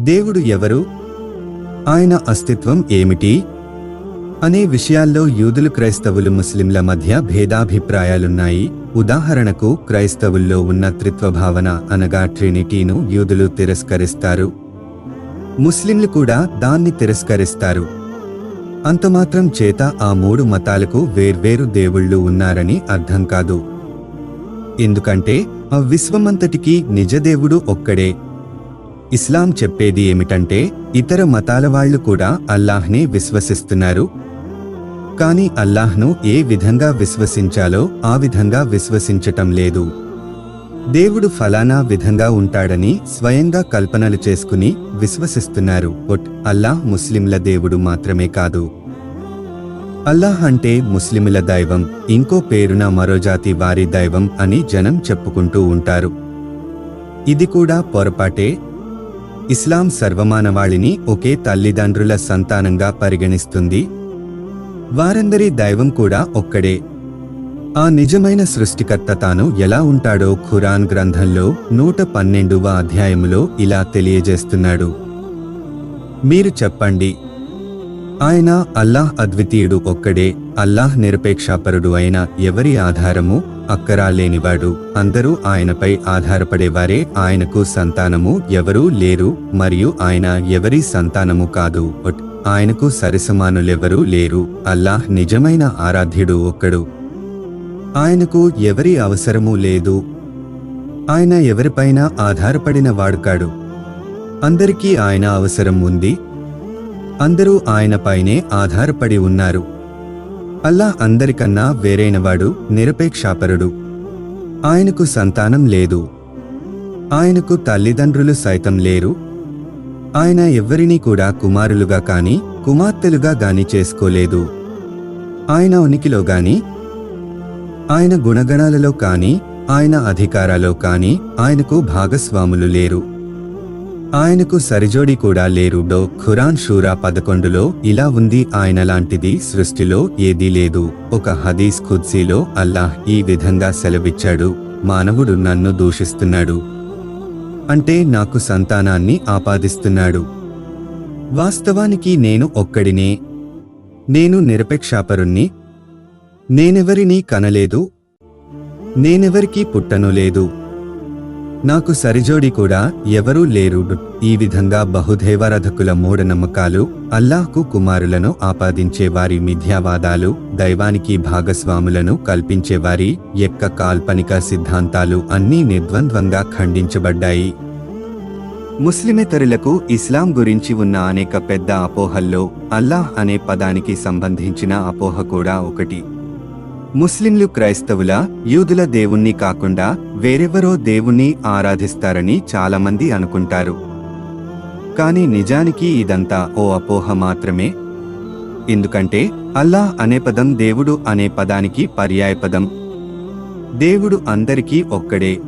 దేవుడు ఎవరు? ఆయన అస్తిత్వం ఏమిటి? అనే విషయాల్లో యూదులు క్రైస్తవులు ముస్లింల మధ్య భేదాభిప్రాయాలున్నాయి. ఉదాహరణకు క్రైస్తవుల్లో ఉన్న త్రిత్వ భావన అనగా ట్రినిటీను యూదులు తిరస్కరిస్తారు. ముస్లింలు కూడా దాన్ని తిరస్కరిస్తారు. అంతమాత్రం చేత ఆ మూడు మతాలకు వేర్వేరు దేవుళ్ళు ఉన్నారని అర్థం కాదు. ఎందుకంటే ఆ విశ్వమంతటికీ నిజదేవుడు ఒక్కడే. ఇస్లాం చెప్పేది ఏమిటంటే ఇతర మతాల వాళ్ళు కూడా అల్లాహ్నే విశ్వసిస్తున్నారు. కానీ అల్లాహ్ను ఏ విధంగా విశ్వసించాలో ఆ విధంగా విశ్వసించటం లేదు. దేవుడు ఫలానా విధంగా ఉంటాడని స్వయంగా కల్పనలు చేసుకుని విశ్వసిస్తున్నారు. ఒట్ అల్లాహ్ ముస్లింల దేవుడు మాత్రమే కాదు. అల్లాహ్ అంటే ముస్లిముల దైవం ఇంకో పేరున మరో జాతి వారి దైవం అని జనం చెప్పుకుంటూ ఉంటారు. ఇది కూడా పొరపాటే ఇస్లాం సర్వమానవాళిని ఒకే తల్లిదండ్రుల సంతానంగా పరిగణిస్తుంది. వారందరి దైవం కూడా ఒక్కడే. ఆ నిజమైన సృష్టికర్త తాను ఎలా ఉంటాడో ఖురాన్ గ్రంథంలో నూట పన్నెండవ అధ్యాయములో ఇలా తెలియజేస్తున్నాడు. మీరు చెప్పండి ఆయన అల్లాహ్ అద్వితీయుడు ఒక్కడే అల్లాహ్ నిరపేక్షాపరుడు అయిన ఎవరి ఆధారము అక్కరా లేనివాడు అందరూ ఆయనపై ఆధారపడేవారే ఆయనకు సంతానము ఎవరూ లేరు మరియు ఆయన ఎవరి సంతానము కాదు. ఆయనకు సరిసమానులెవరూ లేరు అల్లాహ్ నిజమైన ఆరాధ్యుడు ఒక్కడు. ఆయనకు ఎవరి అవసరమూ లేదు. ఆయన ఎవరిపైన ఆధారపడిన వాడుకాడు అందరికీ ఆయన అవసరం ఉంది అందరూ ఆయనపైనే ఆధారపడి ఉన్నారు. అల్లా అందరికన్నా వేరైనవాడు నిరపేక్షాపరుడు. ఆయనకు సంతానం లేదు. ఆయనకు తల్లిదండ్రులు సైతం లేరు. ఆయన ఎవ్వరినీ కూడా కుమారులుగా కాని కుమార్తెలుగా గాని చేసుకోలేదు. ఆయన ఉనికిలో గాని ఆయన గుణగణాలలో కాని ఆయన అధికారాలో కాని ఆయనకు భాగస్వాములు లేరు. ఆయనకు సరిజోడి కూడా లేరు డో. ఖురాన్ షూరా పదకొండులో ఇలా ఉంది ఆయన లాంటిది సృష్టిలో ఏదీ లేదు. ఒక హదీస్ ఖుద్సీలో అల్లాహ్ ఈ విధంగా సెలవిచ్చాడు మానవుడు నన్ను దూషిస్తున్నాడు. అంటే నాకు సంతానాన్ని ఆపాదిస్తున్నాడు. వాస్తవానికి నేను ఒక్కడినే. నేను నిరపేక్షాపరుణ్ణి. నేనెవరినీ కనలేదు. నేనెవరికీ పుట్టను లేదు. నాకు సరిజోడి కూడా ఎవరూ లేరు. ఈ విధంగా బహుదేవారాధకుల మూఢనమ్మకాలు అల్లాహ్కు కుమారులను ఆపాదించే వారి మిథ్యావాదాలు దైవానికి భాగస్వాములను కల్పించేవారి యొక్క కాల్పనిక సిద్ధాంతాలు అన్నీ నిర్ద్వంద్వంగా ఖండించబడ్డాయి. ముస్లిమేతరులకు ఇస్లాం గురించి ఉన్న అనేక పెద్ద అపోహల్లో అల్లాహ్ అనే పదానికి సంబంధించిన అపోహ కూడా ఒకటి. ముస్లింలు క్రైస్తవుల యూదుల దేవుణ్ణి కాకుండా వేరెవరో దేవుణ్ణి ఆరాధిస్తారని చాలామంది అనుకుంటారు. కానీ నిజానికి ఇదంతా ఓ అపోహ మాత్రమే. ఎందుకంటే అల్లాహ్ అనే పదం దేవుడు అనే పదానికి పర్యాయపదం. దేవుడు అందరికీ ఒక్కడే.